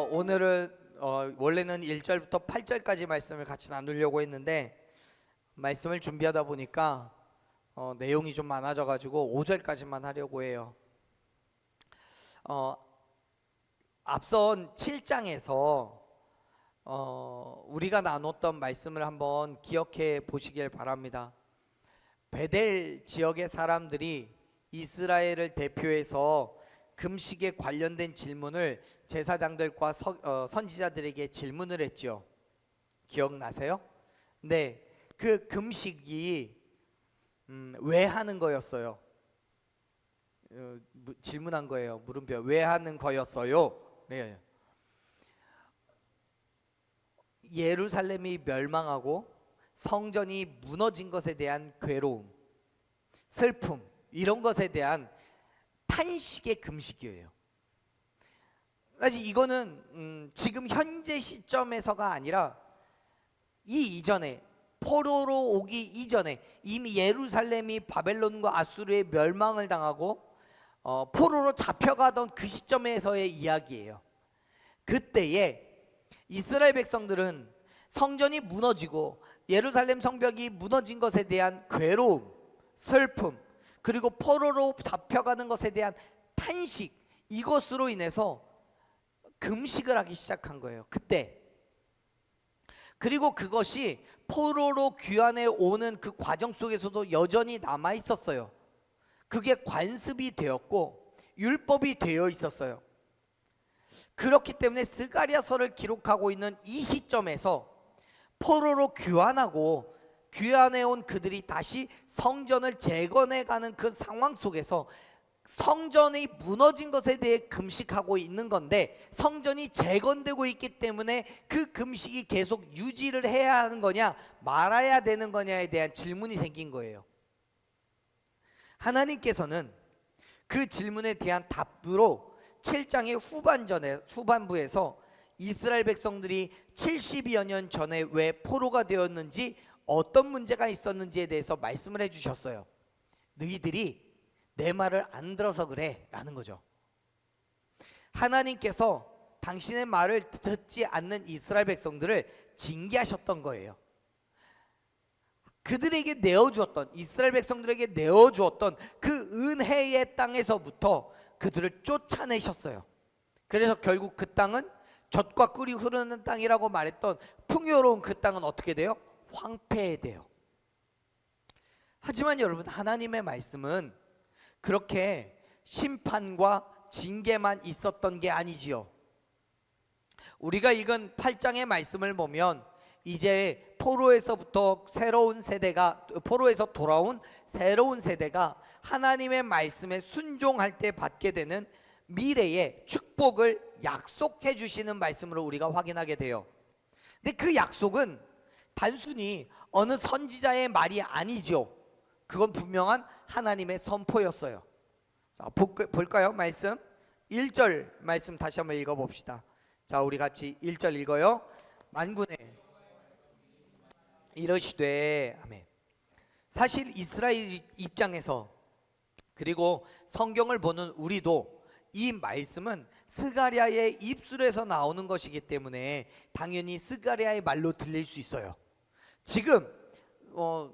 어, 오늘은 어, 원래는 1절부터 8절까지 말씀을 같이 나누려고 했는데 말씀을 준비하다 보니까 어, 내용이 좀 많아져 가지고 5절까지만 하려고 해요. 어, 앞선 7장에서 어, 우리가 나눴던 말씀을 한번 기억해 보시길 바랍니다. 베델 지역의 사람들이 이스라엘을 대표해서 금식에 관련된 질문을 제사장들과 서- 어, 선지자들에게 질문을 했죠. 기억나세요? 네, 그 금식이 음, 왜 하는 거였어요? 어, 무- 질문한 거예요. 물음표 왜 하는 거였어요? 네. 예루살렘이 멸망하고 성전이 무너진 것에 대한 괴로움, 슬픔 이런 것에 대한 탄식의 금식이에요. 사실 이거는 음, 지금 현재 시점에서가 아니라 이 이전에 포로로 오기 이전에 이미 예루살렘이 바벨론과 아수르의 멸망을 당하고 어, 포로로 잡혀가던 그 시점에서의 이야기예요. 그때에 이스라엘 백성들은 성전이 무너지고 예루살렘 성벽이 무너진 것에 대한 괴로움, 슬픔, 그리고 포로로 잡혀가는 것에 대한 탄식 이것으로 인해서 금식을 하기 시작한 거예요. 그때. 그리고 그것이 포로로 귀환해 오는 그 과정 속에서도 여전히 남아 있었어요. 그게 관습이 되었고 율법이 되어 있었어요. 그렇기 때문에 스가리아서를 기록하고 있는 이 시점에서 포로로 귀환하고 귀환해 온 그들이 다시 성전을 재건해 가는 그 상황 속에서 성전이 무너진 것에 대해 금식하고 있는 건데 성전이 재건되고 있기 때문에 그 금식이 계속 유지를 해야 하는 거냐 말아야 되는 거냐에 대한 질문이 생긴 거예요. 하나님께서는 그 질문에 대한 답으로 7장의 후반전에 후반부에서 이스라엘 백성들이 70여 년 전에 왜 포로가 되었는지 어떤 문제가 있었는지에 대해서 말씀을 해 주셨어요. 너희들이 내 말을 안 들어서 그래 라는 거죠. 하나님께서 당신의 말을 듣지 않는 이스라엘 백성들을 징계하셨던 거예요. 그들에게 내어 주었던 이스라엘 백성들에게 내어 주었던 그 은혜의 땅에서부터 그들을 쫓아내셨어요. 그래서 결국 그 땅은 젖과 꿀이 흐르는 땅이라고 말했던 풍요로운 그 땅은 어떻게 돼요? 황폐해돼요. 하지만 여러분 하나님의 말씀은 그렇게 심판과 징계만 있었던 게 아니지요. 우리가 읽은 8장의 말씀을 보면 이제 포로에서부터 새로운 세대가 포로에서 돌아온 새로운 세대가 하나님의 말씀에 순종할 때 받게 되는 미래의 축복을 약속해 주시는 말씀으로 우리가 확인하게 돼요. 근데 그 약속은 단순히 어느 선지자의 말이 아니죠. 그건 분명한 하나님의 선포였어요. 자, 볼- 볼까요? 말씀 1절 말씀 다시 한번 읽어 봅시다. 자, 우리 같이 1절 읽어요. 만군의 이러시되 아멘. 사실 이스라엘 입장에서 그리고 성경을 보는 우리도 이 말씀은 스가랴의 입술에서 나오는 것이기 때문에 당연히 스가랴의 말로 들릴 수 있어요. 지금 어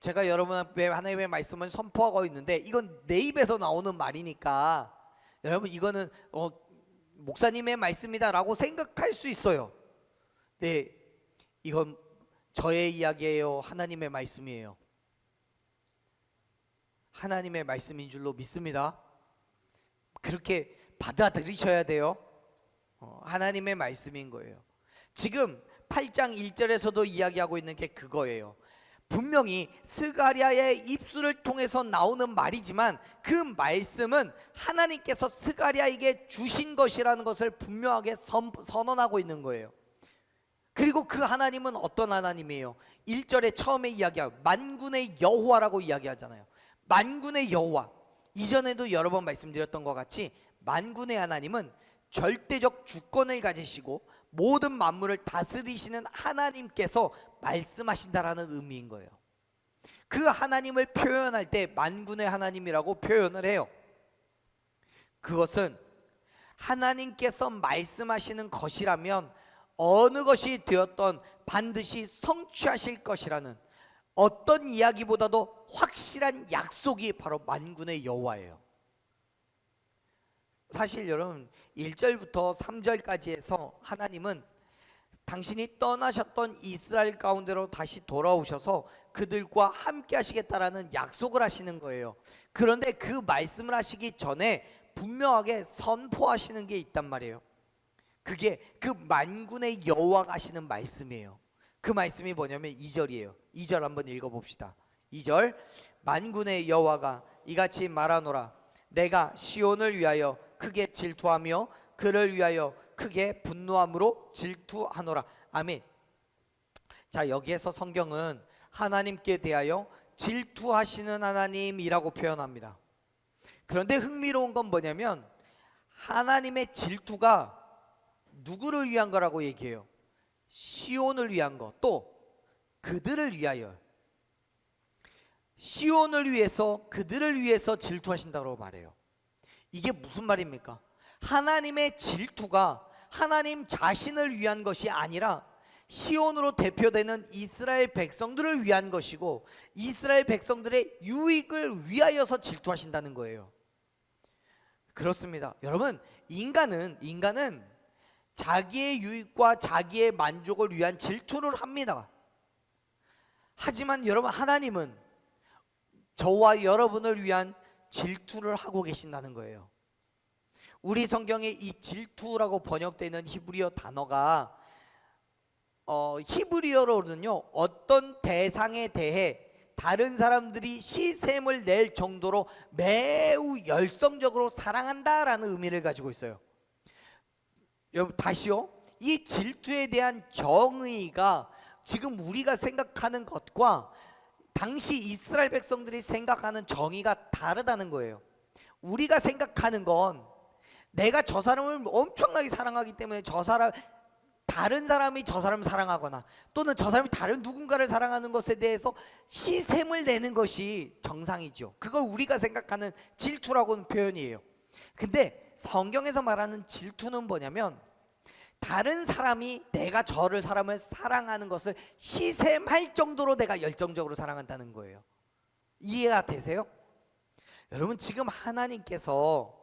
제가 여러분 앞에 하나님의 말씀을 선포하고 있는데 이건 내 입에서 나오는 말이니까 여러분 이거는 어 목사님의 말씀이다라고 생각할 수 있어요. 네, 이건 저의 이야기예요. 하나님의 말씀이에요. 하나님의 말씀인 줄로 믿습니다. 그렇게 받아들이셔야 돼요. 어, 하나님의 말씀인 거예요. 지금 8장 1절에서도 이야기하고 있는 게 그거예요. 분명히 스가랴의 입술을 통해서 나오는 말이지만 그 말씀은 하나님께서 스가랴에게 주신 것이라는 것을 분명하게 선, 선언하고 있는 거예요. 그리고 그 하나님은 어떤 하나님이에요? 1절에 처음에 이야기한 만군의 여호와라고 이야기하잖아요. 만군의 여호와. 이전에도 여러 번 말씀드렸던 것 같이 만군의 하나님은 절대적 주권을 가지시고 모든 만물을 다스리시는 하나님께서 말씀하신다라는 의미인 거예요. 그 하나님을 표현할 때 만군의 하나님이라고 표현을 해요. 그것은 하나님께서 말씀하시는 것이라면 어느 것이 되었던 반드시 성취하실 것이라는 어떤 이야기보다도 확실한 약속이 바로 만군의 여호와예요. 사실 여러분 1절부터 3절까지 해서 하나님은 당신이 떠나셨던 이스라엘 가운데로 다시 돌아오셔서 그들과 함께 하시겠다라는 약속을 하시는 거예요. 그런데 그 말씀을 하시기 전에 분명하게 선포하시는 게 있단 말이에요. 그게 그 만군의 여호와가 하시는 말씀이에요. 그 말씀이 뭐냐면 2절이에요. 2절 한번 읽어 봅시다. 2절 만군의 여호와가 이같이 말하노라 내가 시온을 위하여 크게 질투하며 그를 위하여 크게 분노함으로 질투하노라. 아멘. 자, 여기에서 성경은 하나님께 대하여 질투하시는 하나님이라고 표현합니다. 그런데 흥미로운 건 뭐냐면 하나님의 질투가 누구를 위한 거라고 얘기해요. 시온을 위한 거, 또 그들을 위하여. 시온을 위해서 그들을 위해서 질투하신다고 말해요. 이게 무슨 말입니까? 하나님의 질투가 하나님 자신을 위한 것이 아니라 시온으로 대표되는 이스라엘 백성들을 위한 것이고 이스라엘 백성들의 유익을 위하여서 질투하신다는 거예요. 그렇습니다. 여러분, 인간은 인간은 자기의 유익과 자기의 만족을 위한 질투를 합니다. 하지만 여러분 하나님은 저와 여러분을 위한 질투를 하고 계신다는 거예요. 우리 성경에 이 질투라고 번역되는 히브리어 단어가 어, 히브리어로는요 어떤 대상에 대해 다른 사람들이 시샘을 낼 정도로 매우 열성적으로 사랑한다라는 의미를 가지고 있어요. 여러분 다시요. 이 질투에 대한 정의가 지금 우리가 생각하는 것과 당시 이스라엘 백성들이 생각하는 정의가 다르다는 거예요. 우리가 생각하는 건 내가 저 사람을 엄청나게 사랑하기 때문에 저 사람 다른 사람이 저 사람을 사랑하거나 또는 저 사람이 다른 누군가를 사랑하는 것에 대해서 시샘을 내는 것이 정상이죠. 그걸 우리가 생각하는 질투라고는 표현이에요. 근데 성경에서 말하는 질투는 뭐냐면 다른 사람이 내가 저를 사람을 사랑하는 것을 시샘할 정도로 내가 열정적으로 사랑한다는 거예요. 이해가 되세요? 여러분 지금 하나님께서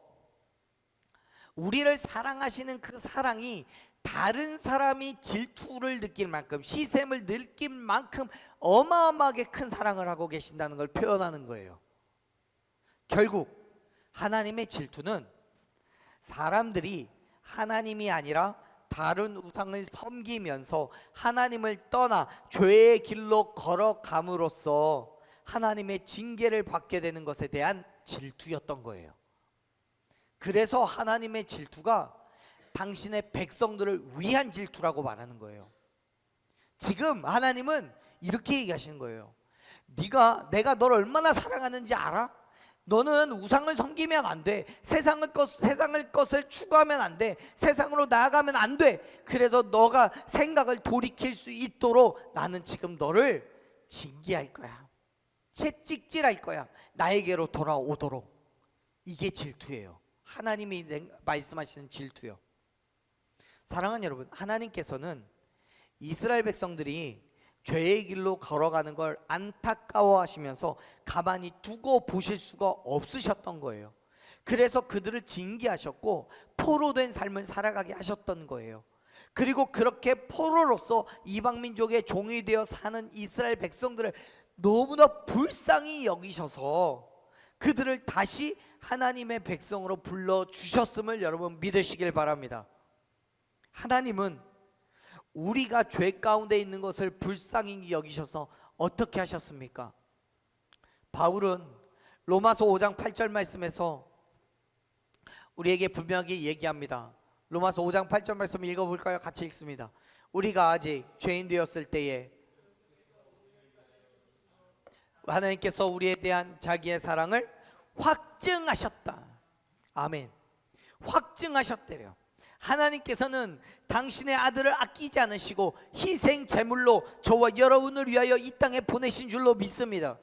우리를 사랑하시는 그 사랑이 다른 사람이 질투를 느낄 만큼 시샘을 느낄 만큼 어마어마하게 큰 사랑을 하고 계신다는 걸 표현하는 거예요. 결국 하나님의 질투는 사람들이 하나님이 아니라 다른 우상을 섬기면서 하나님을 떠나 죄의 길로 걸어감으로써 하나님의 징계를 받게 되는 것에 대한 질투였던 거예요. 그래서 하나님의 질투가 당신의 백성들을 위한 질투라고 말하는 거예요. 지금 하나님은 이렇게 얘기하시는 거예요. 네가 내가 널 얼마나 사랑하는지 알아? 너는 우상을 섬기면 안 돼. 세상을 것 세상을 것을 추구하면 안 돼. 세상으로 나아가면 안 돼. 그래서 너가 생각을 돌이킬 수 있도록 나는 지금 너를 징계할 거야. 채찍질할 거야. 나에게로 돌아오도록. 이게 질투예요. 하나님이 말씀하시는 질투요. 사랑하는 여러분, 하나님께서는 이스라엘 백성들이 죄의 길로 걸어가는 걸 안타까워하시면서 가만히 두고 보실 수가 없으셨던 거예요. 그래서 그들을 징계하셨고 포로 된 삶을 살아가게 하셨던 거예요. 그리고 그렇게 포로로서 이방 민족의 종이 되어 사는 이스라엘 백성들을 너무나 불쌍히 여기셔서 그들을 다시 하나님의 백성으로 불러 주셨음을 여러분 믿으시길 바랍니다. 하나님은 우리가 죄 가운데 있는 것을 불쌍히 여기셔서 어떻게 하셨습니까? 바울은 로마서 5장 8절 말씀에서 우리에게 분명하게 얘기합니다. 로마서 5장 8절 말씀 읽어볼까요? 같이 읽습니다. 우리가 아직 죄인 되었을 때에 하나님께서 우리에 대한 자기의 사랑을 확증하셨다. 아멘. 확증하셨대요. 하나님께서는 당신의 아들을 아끼지 않으시고 희생 제물로 저와 여러분을 위하여 이 땅에 보내신 줄로 믿습니다.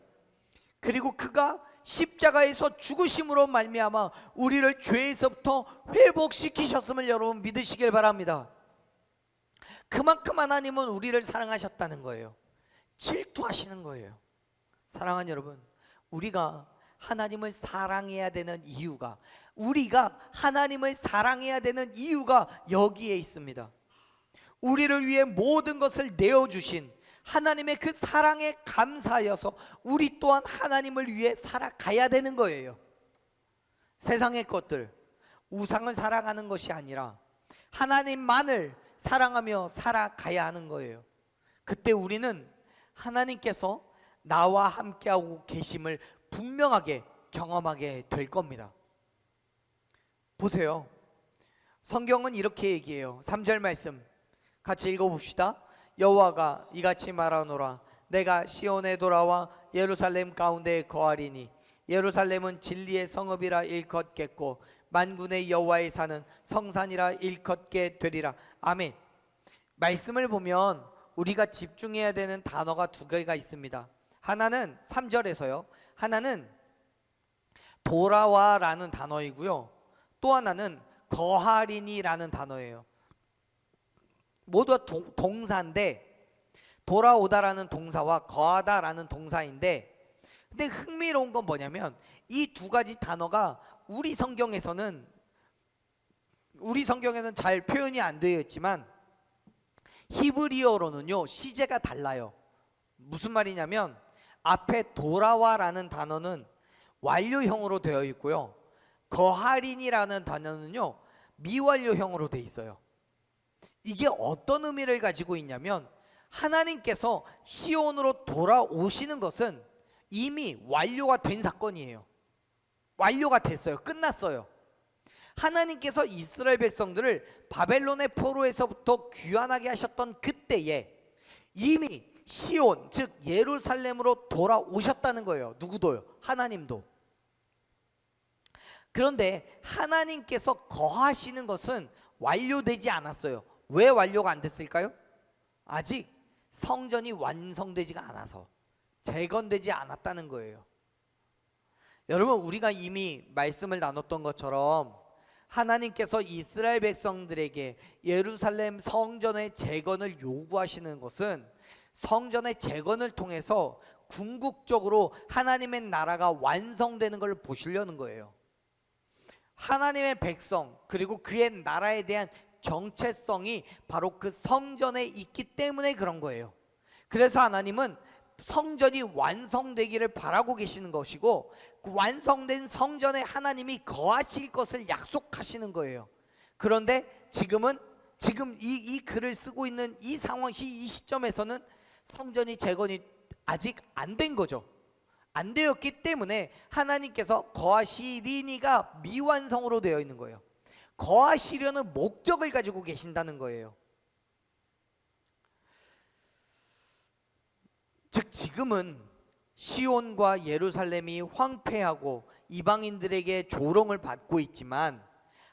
그리고 그가 십자가에서 죽으심으로 말미암아 우리를 죄에서부터 회복시키셨음을 여러분 믿으시길 바랍니다. 그만큼 하나님은 우리를 사랑하셨다는 거예요. 질투하시는 거예요. 사랑하는 여러분, 우리가 하나님을 사랑해야 되는 이유가 우리가 하나님을 사랑해야 되는 이유가 여기에 있습니다. 우리를 위해 모든 것을 내어 주신 하나님의 그 사랑에 감사하여서 우리 또한 하나님을 위해 살아가야 되는 거예요. 세상의 것들, 우상을 사랑하는 것이 아니라 하나님만을 사랑하며 살아가야 하는 거예요. 그때 우리는 하나님께서 나와 함께하고 계심을 분명하게 경험하게 될 겁니다. 보세요. 성경은 이렇게 얘기해요. 3절 말씀 같이 읽어 봅시다. 여호와가 이같이 말하노라 내가 시온에 돌아와 예루살렘 가운데 거하리니 예루살렘은 진리의 성읍이라 일컫겠고 만군의 여호와의 산은 성산이라 일컫게 되리라. 아멘. 말씀을 보면 우리가 집중해야 되는 단어가 두 개가 있습니다. 하나는 3절에서요. 하나는 돌아와라는 단어이고요. 또 하나는 거하리니라는 단어예요. 모두 동, 동사인데 돌아오다라는 동사와 거하다라는 동사인데 근데 흥미로운 건 뭐냐면 이 두 가지 단어가 우리 성경에서는 우리 성경에는 잘 표현이 안 되어 있지만 히브리어로는요 시제가 달라요. 무슨 말이냐면 앞에 돌아와라는 단어는 완료형으로 되어 있고요. 거하린이라는 단어는요 미완료형으로 되어 있어요. 이게 어떤 의미를 가지고 있냐면 하나님께서 시온으로 돌아오시는 것은 이미 완료가 된 사건이에요. 완료가 됐어요. 끝났어요. 하나님께서 이스라엘 백성들을 바벨론의 포로에서부터 귀환하게 하셨던 그때에 이미 시온 즉 예루살렘으로 돌아오셨다는 거예요. 누구도요? 하나님도. 그런데 하나님께서 거하시는 것은 완료되지 않았어요. 왜 완료가 안 됐을까요? 아직 성전이 완성되지가 않아서 재건되지 않았다는 거예요. 여러분 우리가 이미 말씀을 나눴던 것처럼 하나님께서 이스라엘 백성들에게 예루살렘 성전의 재건을 요구하시는 것은 성전의 재건을 통해서 궁극적으로 하나님의 나라가 완성되는 걸 보시려는 거예요. 하나님의 백성 그리고 그의 나라에 대한 정체성이 바로 그 성전에 있기 때문에 그런 거예요. 그래서 하나님은 성전이 완성되기를 바라고 계시는 것이고 그 완성된 성전에 하나님이 거하실 것을 약속하시는 거예요. 그런데 지금은 지금 이, 이 글을 쓰고 있는 이 상황 시, 이 시점에서는 성전이 재건이 아직 안 된 거죠. 안 되었기 때문에 하나님께서 거하시리니가 미완성으로 되어 있는 거예요. 거하시려는 목적을 가지고 계신다는 거예요. 즉 지금은 시온과 예루살렘이 황폐하고 이방인들에게 조롱을 받고 있지만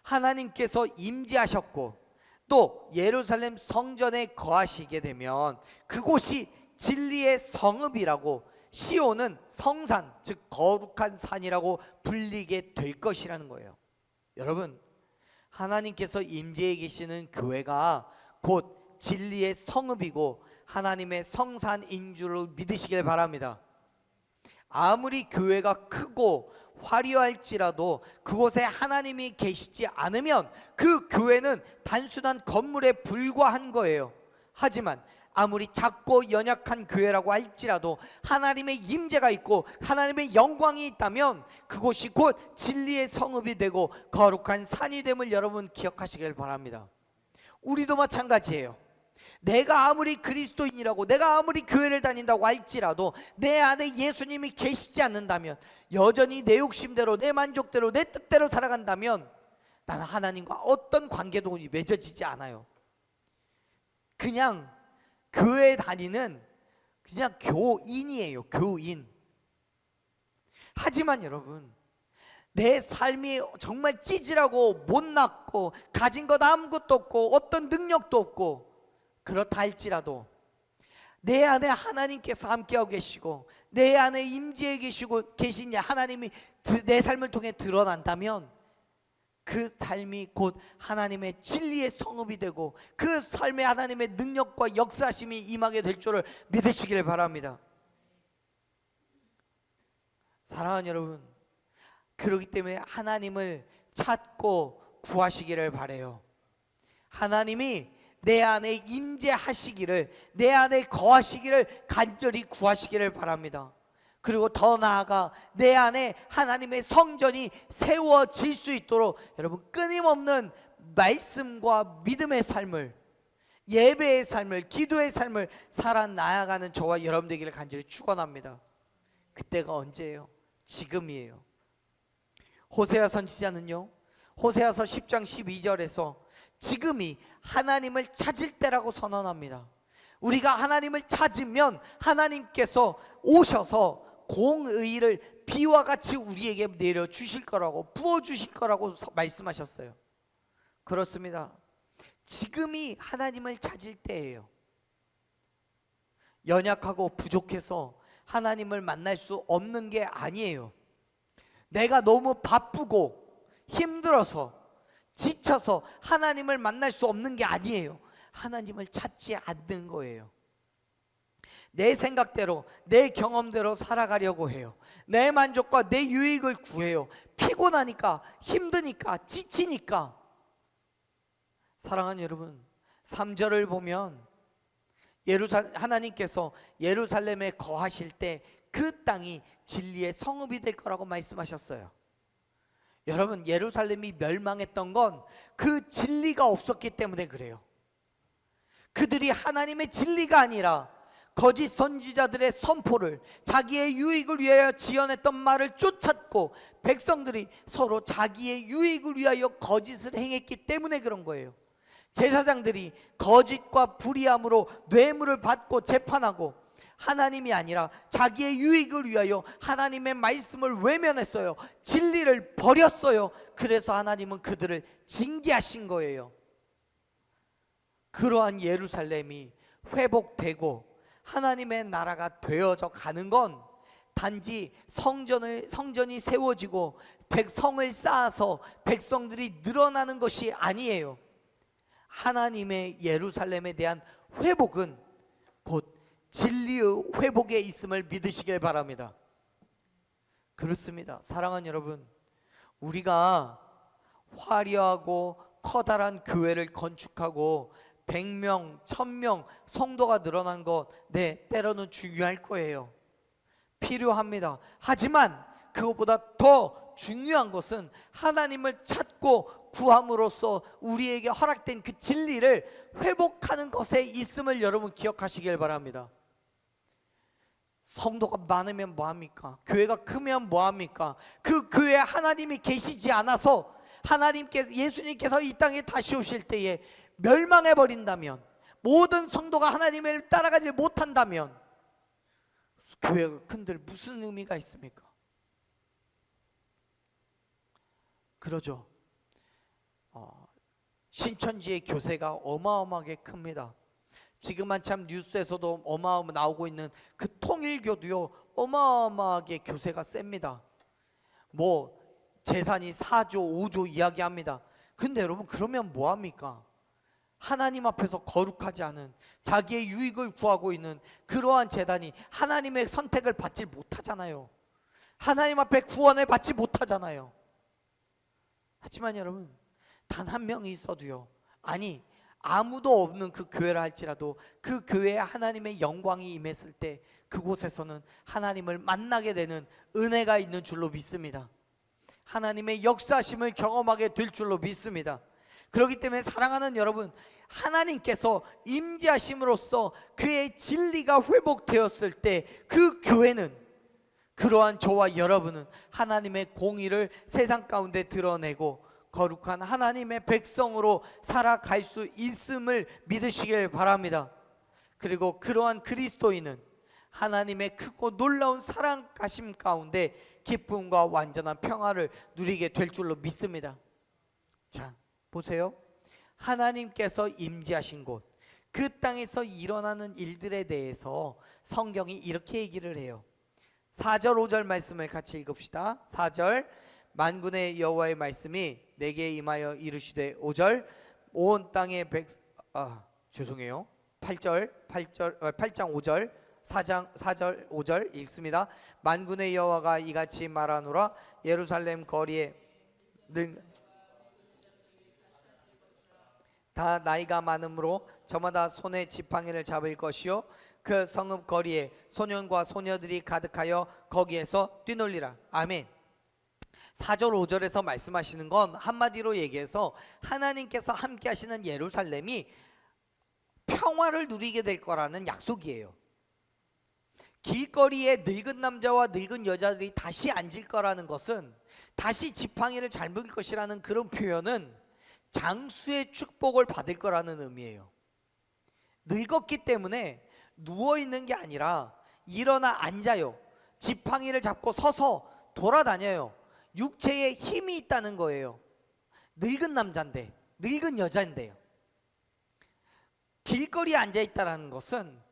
하나님께서 임재하셨고 또 예루살렘 성전에 거하시게 되면 그곳이 진리의 성읍이라고 시온은 성산 즉 거룩한 산이라고 불리게 될 것이라는 거예요. 여러분 하나님께서 임재해 계시는 교회가 곧 진리의 성읍이고 하나님의 성산인 줄을 믿으시길 바랍니다. 아무리 교회가 크고 화려할지라도 그곳에 하나님이 계시지 않으면 그 교회는 단순한 건물에 불과한 거예요. 하지만 아무리 작고 연약한 교회라고 할지라도 하나님의 임재가 있고 하나님의 영광이 있다면 그곳이 곧 진리의 성읍이 되고 거룩한 산이 됨을 여러분 기억하시길 바랍니다. 우리도 마찬가지예요. 내가 아무리 그리스도인이라고 내가 아무리 교회를 다닌다고 할지라도 내 안에 예수님이 계시지 않는다면 여전히 내 욕심대로 내 만족대로 내 뜻대로 살아간다면 나는 하나님과 어떤 관계도 맺어지지 않아요. 그냥 교회 다니는 그냥 교인이에요. 교인. 하지만 여러분 내 삶이 정말 찌질하고 못났고 가진 것 아무것도 없고 어떤 능력도 없고 그렇다 할지라도 내 안에 하나님께서 함께하고 계시고 내 안에 임재해 계시고 계신 하나님이 드- 내 삶을 통해 드러난다면 그 삶이 곧 하나님의 진리의 성읍이 되고 그 삶에 하나님의 능력과 역사심이 임하게 될 줄을 믿으시길 바랍니다. 사랑하는 여러분, 그렇기 때문에 하나님을 찾고 구하시기를 바래요. 하나님이 내 안에 임재하시기를 내 안에 거하시기를 간절히 구하시기를 바랍니다. 그리고 더 나아가 내 안에 하나님의 성전이 세워질 수 있도록 여러분 끊임없는 말씀과 믿음의 삶을 예배의 삶을 기도의 삶을 살아 나아가는 저와 여러분 되기를 간절히 축원합니다. 그때가 언제예요? 지금이에요. 호세아 선지자는요. 호세아서 10장 12절에서 지금이 하나님을 찾을 때라고 선언합니다. 우리가 하나님을 찾으면 하나님께서 오셔서 공의를 비와 같이 우리에게 내려 주실 거라고 부어 주실 거라고 서- 말씀하셨어요. 그렇습니다. 지금이 하나님을 찾을 때예요. 연약하고 부족해서 하나님을 만날 수 없는 게 아니에요. 내가 너무 바쁘고 힘들어서 지쳐서 하나님을 만날 수 없는 게 아니에요. 하나님을 찾지 않는 거예요. 내 생각대로 내 경험대로 살아가려고 해요. 내 만족과 내 유익을 구해요. 피곤하니까 힘드니까 지치니까 사랑하는 여러분 3절을 보면 예루살 하나님께서 예루살렘에 거하실 때 그 땅이 진리의 성읍이 될 거라고 말씀하셨어요. 여러분 예루살렘이 멸망했던 건 그 진리가 없었기 때문에 그래요. 그들이 하나님의 진리가 아니라 거짓 선지자들의 선포를 자기의 유익을 위하여 지어냈던 말을 쫓았고 백성들이 서로 자기의 유익을 위하여 거짓을 행했기 때문에 그런 거예요. 제사장들이 거짓과 불의함으로 뇌물을 받고 재판하고 하나님이 아니라 자기의 유익을 위하여 하나님의 말씀을 외면했어요. 진리를 버렸어요. 그래서 하나님은 그들을 징계하신 거예요. 그러한 예루살렘이 회복되고 하나님의 나라가 되어져 가는 건 단지 성전을 성전이 세워지고 백성을 쌓아서 백성들이 늘어나는 것이 아니에요. 하나님의 예루살렘에 대한 회복은 곧 진리의 회복에 있음을 믿으시길 바랍니다. 그렇습니다. 사랑하는 여러분, 우리가 화려하고 커다란 교회를 건축하고 100명, 1000명 성도가 늘어난 것, 네, 때로는 중요할 거예요. 필요합니다. 하지만 그것보다 더 중요한 것은 하나님을 찾고 구함으로써 우리에게 허락된 그 진리를 회복하는 것에 있음을 여러분 기억하시길 바랍니다. 성도가 많으면 뭐합니까? 교회가 크면 뭐합니까? 그 교회에 하나님이 계시지 않아서 하나님께서 예수님께서 이 땅에 다시 오실 때에 멸망해 버린다면 모든 성도가 하나님을 따라가지 못한다면 교회가 큰들 무슨 의미가 있습니까? 그러죠. 어, 신천지의 교세가 어마어마하게 큽니다. 지금 한참 뉴스에서도 어마어마 나오고 있는 그 통일교도요 어마어마하게 교세가 셉니다. 뭐 재산이 4조, 5조 이야기합니다. 근데 여러분 그러면 뭐 합니까? 하나님 앞에서 거룩하지 않은 자기의 유익을 구하고 있는 그러한 재단이 하나님의 선택을 받지 못하잖아요. 하나님 앞에 구원을 받지 못하잖아요. 하지만 여러분 단 한 명이 있어도요. 아니 아무도 없는 그 교회라 할지라도 그 교회에 하나님의 영광이 임했을 때 그곳에서는 하나님을 만나게 되는 은혜가 있는 줄로 믿습니다. 하나님의 역사심을 경험하게 될 줄로 믿습니다. 그렇기 때문에 사랑하는 여러분, 하나님께서 임재하심으로써 그의 진리가 회복되었을 때 그 교회는 그러한 저와 여러분은 하나님의 공의를 세상 가운데 드러내고 거룩한 하나님의 백성으로 살아갈 수 있음을 믿으시길 바랍니다. 그리고 그러한 그리스도인은 하나님의 크고 놀라운 사랑 가심 가운데 기쁨과 완전한 평화를 누리게 될 줄로 믿습니다. 자, 보세요. 하나님께서 임재하신 곳, 그 땅에서 일어나는 일들에 대해서 성경이 이렇게 얘기를 해요. 4절 5절 말씀을 같이 읽읍시다. 4절 만군의 여호와의 말씀이 내게 임하여 이르시되 5절 온 땅의 백 아, 죄송해요. 8절 8절 어, 8장 5절 4장 4절 5절 읽습니다. 만군의 여호와가 이같이 말하노라. 예루살렘 거리에 능 다 나이가 많으므로 저마다 손에 지팡이를 잡을 것이요. 그 성읍 거리에 소년과 소녀들이 가득하여 거기에서 뛰놀리라. 아멘. 4절 5절에서 말씀하시는 건 한마디로 얘기해서 하나님께서 함께 하시는 예루살렘이 평화를 누리게 될 거라는 약속이에요 길거리에 늙은 남자와 늙은 여자들이 다시 앉을 거라는 것은 다시 지팡이를 잡을 것이라는 그런 표현은 장수의 축복을 받을 거라는 의미예요. 늙었기 때문에 누워 있는 게 아니라 일어나 앉아요. 지팡이를 잡고 서서 돌아다녀요. 육체에 힘이 있다는 거예요. 늙은 남자인데, 늙은 여자인데요. 길거리에 앉아 있다라는 것은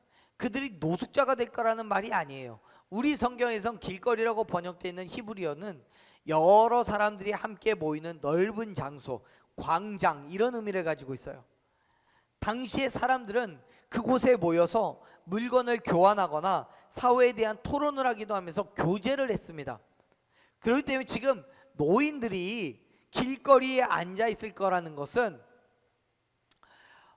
그들이 노숙자가 될 거라는 말이 아니에요. 우리 성경에선 길거리라고 번역되어 있는 히브리어는 여러 사람들이 함께 모이는 넓은 장소, 광장 이런 의미를 가지고 있어요. 당시의 사람들은 그곳에 모여서 물건을 교환하거나 사회에 대한 토론을 하기도 하면서 교제를 했습니다. 그렇기 때문에 지금 노인들이 길거리에 앉아 있을 거라는 것은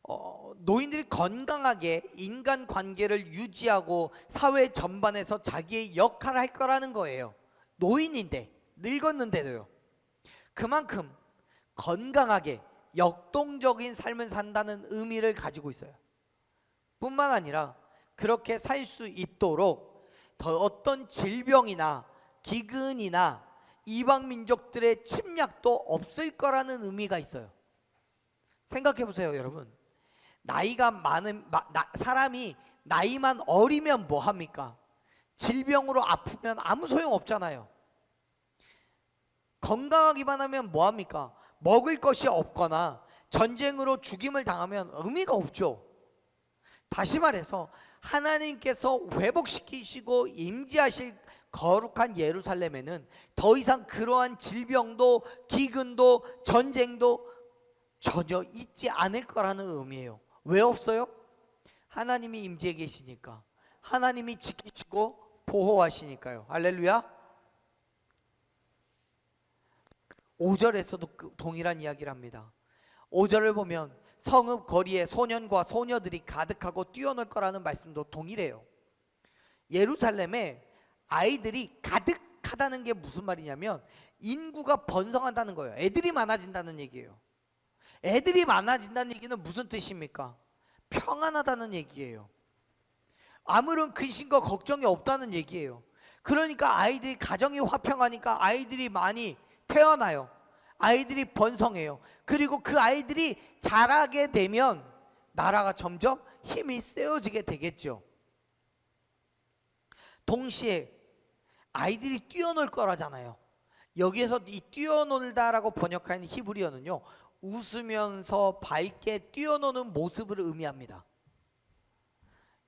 어, 노인들이 건강하게 인간 관계를 유지하고 사회 전반에서 자기의 역할을 할 거라는 거예요. 노인인데 늙었는데도요. 그만큼 건강하게 역동적인 삶을 산다는 의미를 가지고 있어요. 뿐만 아니라 그렇게 살 수 있도록 더 어떤 질병이나 기근이나 이방 민족들의 침략도 없을 거라는 의미가 있어요. 생각해 보세요, 여러분. 나이가 많은 마, 나, 사람이 나이만 어리면 뭐 합니까? 질병으로 아프면 아무 소용 없잖아요. 건강하기만 하면 뭐 합니까? 먹을 것이 없거나 전쟁으로 죽임을 당하면 의미가 없죠. 다시 말해서 하나님께서 회복시키시고 임재하실 거룩한 예루살렘에는 더 이상 그러한 질병도 기근도 전쟁도 전혀 있지 않을 거라는 의미예요. 왜 없어요? 하나님이 임재해 계시니까 하나님이 지키시고 보호하시니까요. 할렐루야. 5절에서도 그 동일한 이야기를 합니다. 5절을 보면 성읍 거리에 소년과 소녀들이 가득하고 뛰어놀 거라는 말씀도 동일해요. 예루살렘에 아이들이 가득하다는 게 무슨 말이냐면 인구가 번성한다는 거예요. 애들이 많아진다는 얘기예요. 애들이 많아진다는 얘기는 무슨 뜻입니까? 평안하다는 얘기예요. 아무런 근심과 걱정이 없다는 얘기예요. 그러니까 아이들이 가정이 화평하니까 아이들이 많이 태어나요. 아이들이 번성해요. 그리고 그 아이들이 자라게 되면 나라가 점점 힘이 세워지게 되겠죠. 동시에 아이들이 뛰어놀 거라잖아요. 여기에서 이 뛰어놀다라고 번역하는 히브리어는요. 웃으면서 밝게 뛰어노는 모습을 의미합니다.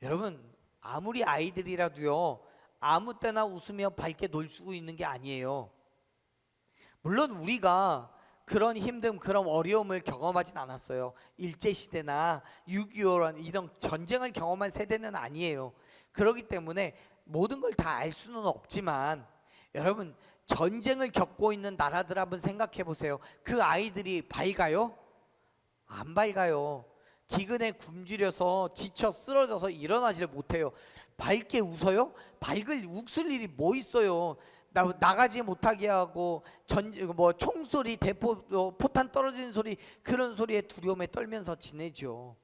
여러분, 아무리 아이들이라도요. 아무 때나 웃으며 밝게 놀 수 있는 게 아니에요. 물론 우리가 그런 힘듦, 그런 어려움을 경험하진 않았어요. 일제 시대나 6.25란 이런 전쟁을 경험한 세대는 아니에요. 그렇기 때문에 모든 걸 다 알 수는 없지만 여러분 전쟁을 겪고 있는 나라들 한번 생각해 보세요. 그 아이들이 밝아요? 안 밝아요. 기근에 굶주려서 지쳐 쓰러져서 일어나지를 못해요. 밝게 웃어요? 밝을 웃을 일이 뭐 있어요? 나, 나가지 못하게 하고 전 뭐 총소리 대포 어, 포탄 떨어지는 소리 그런 소리에 두려움에 떨면서 지내죠.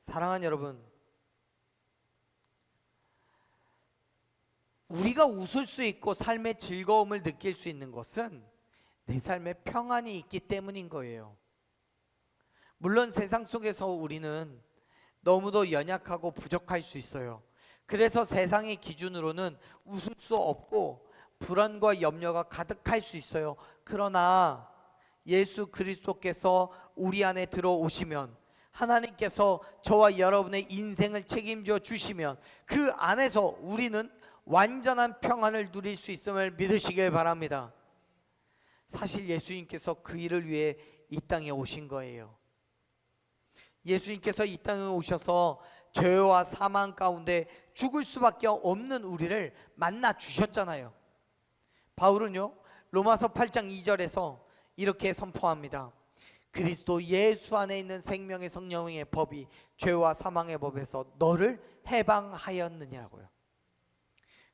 사랑하는 여러분, 우리가 웃을 수 있고 삶의 즐거움을 느낄 수 있는 것은 내 삶에 평안이 있기 때문인 거예요. 물론 세상 속에서 우리는 너무도 연약하고 부족할 수 있어요. 그래서 세상의 기준으로는 웃을 수 없고 불안과 염려가 가득할 수 있어요. 그러나 예수 그리스도께서 우리 안에 들어오시면 하나님께서 저와 여러분의 인생을 책임져 주시면 그 안에서 우리는 완전한 평안을 누릴 수 있음을 믿으시길 바랍니다. 사실 예수님께서 그 일을 위해 이 땅에 오신 거예요. 예수님께서 이 땅에 오셔서 죄와 사망 가운데 죽을 수밖에 없는 우리를 만나 주셨잖아요. 바울은요. 로마서 8장 2절에서 이렇게 선포합니다. 그리스도 예수 안에 있는 생명의 성령의 법이 죄와 사망의 법에서 너를 해방하였느냐고요.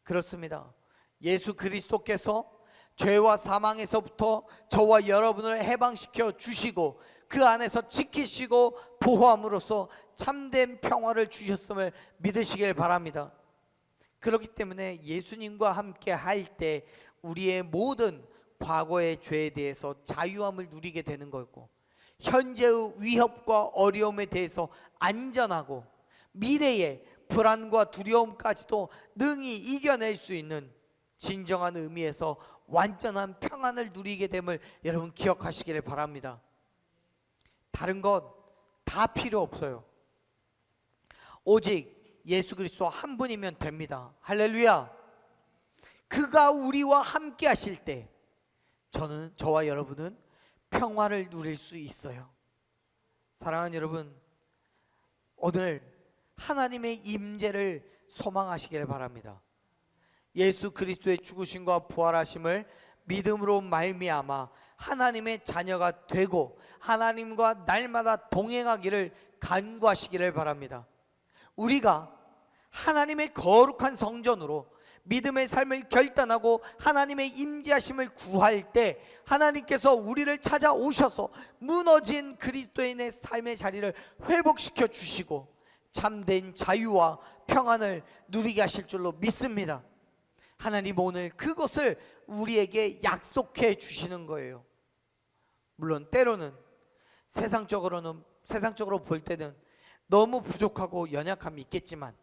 그렇습니다. 예수 그리스도께서 죄와 사망에서부터 저와 여러분을 해방시켜 주시고 그 안에서 지키시고 보호함으로써 참된 평화를 주셨음을 믿으시길 바랍니다. 그렇기 때문에 예수님과 함께 할 때 우리의 모든 과거의 죄에 대해서 자유함을 누리게 되는 거고 현재의 위협과 어려움에 대해서 안전하고 미래의 불안과 두려움까지도 능히 이겨낼 수 있는 진정한 의미에서 완전한 평안을 누리게 됨을 여러분 기억하시기를 바랍니다. 다른 것 다 필요 없어요. 오직 예수 그리스도 한 분이면 됩니다. 할렐루야. 그가 우리와 함께 하실 때 저는 저와 여러분은 평화를 누릴 수 있어요. 사랑하는 여러분, 오늘 하나님의 임재를 소망하시기를 바랍니다. 예수 그리스도의 죽으심과 부활하심을 믿음으로 말미암아 하나님의 자녀가 되고 하나님과 날마다 동행하기를 간구하시기를 바랍니다. 우리가 하나님의 거룩한 성전으로 믿음의 삶을 결단하고 하나님의 임재하심을 구할 때 하나님께서 우리를 찾아오셔서 무너진 그리스도인의 삶의 자리를 회복시켜 주시고 참된 자유와 평안을 누리게 하실 줄로 믿습니다. 하나님 오늘 그것을 우리에게 약속해 주시는 거예요. 물론 때로는 세상적으로는 세상적으로 볼 때는 너무 부족하고 연약함이 있겠지만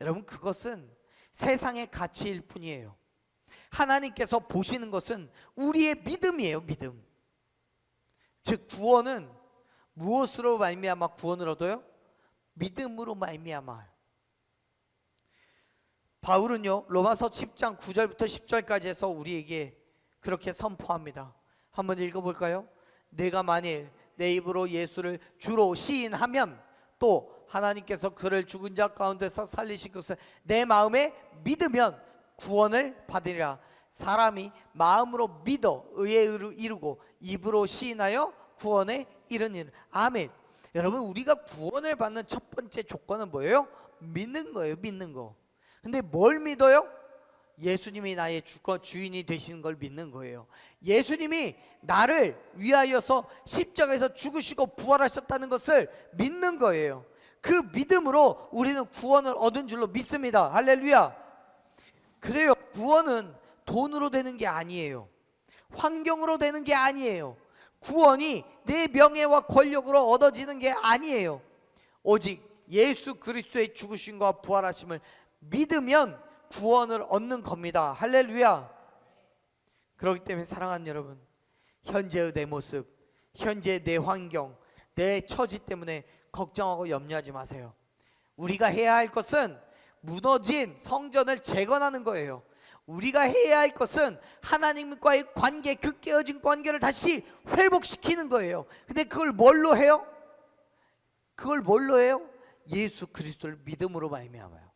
여러분 그것은 세상의 가치일 뿐이에요. 하나님께서 보시는 것은 우리의 믿음이에요, 믿음. 즉 구원은 무엇으로 말미암아 구원을 얻어요? 믿음으로 말미암아. 바울은요 로마서 10장 9절부터 10절까지 해서 우리에게 그렇게 선포합니다. 한번 읽어볼까요? 내가 만일 내 입으로 예수를 주로 시인하면 또 하나님께서 그를 죽은 자 가운데서 살리신 것을 내 마음에 믿으면 구원을 받으리라. 사람이 마음으로 믿어 의에 이루고 입으로 시인하여 구원에 이르는 아멘. 여러분 우리가 구원을 받는 첫 번째 조건은 뭐예요? 믿는 거예요. 믿는 거. 근데 뭘 믿어요? 예수님이 나의 주거 주인이 되시는 걸 믿는 거예요. 예수님이 나를 위하여서 십자가에서 죽으시고 부활하셨다는 것을 믿는 거예요. 그 믿음으로 우리는 구원을 얻은 줄로 믿습니다. 할렐루야. 그래요. 구원은 돈으로 되는 게 아니에요. 환경으로 되는 게 아니에요. 구원이 내 명예와 권력으로 얻어지는 게 아니에요. 오직 예수 그리스도의 죽으심과 부활하심을 믿으면 구원을 얻는 겁니다. 할렐루야. 그렇기 때문에 사랑하는 여러분, 현재의 내 모습, 현재 내 환경, 내 처지 때문에 걱정하고 염려하지 마세요. 우리가 해야 할 것은 무너진 성전을 재건하는 거예요. 우리가 해야 할 것은 하나님과의 관계, 그 깨어진 관계를 다시 회복시키는 거예요. 근데 그걸 뭘로 해요? 그걸 뭘로 해요? 예수 그리스도를 믿음으로 말미암아요.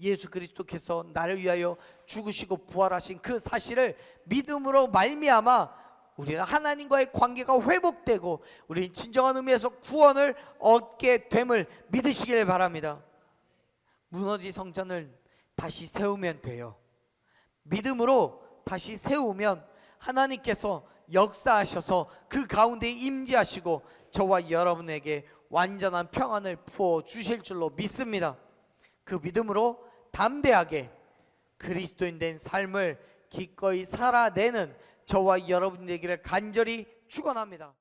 예수 그리스도께서 나를 위하여 죽으시고 부활하신 그 사실을 믿음으로 말미암아 우리가 하나님과의 관계가 회복되고 우리 진정한 의미에서 구원을 얻게 됨을 믿으시길 바랍니다. 무너진 성전을 다시 세우면 돼요. 믿음으로 다시 세우면 하나님께서 역사하셔서 그 가운데 임재하시고 저와 여러분에게 완전한 평안을 부어 주실 줄로 믿습니다. 그 믿음으로 담대하게 그리스도인 된 삶을 기꺼이 살아내는 저와 여러분 되기를 간절히 축원합니다.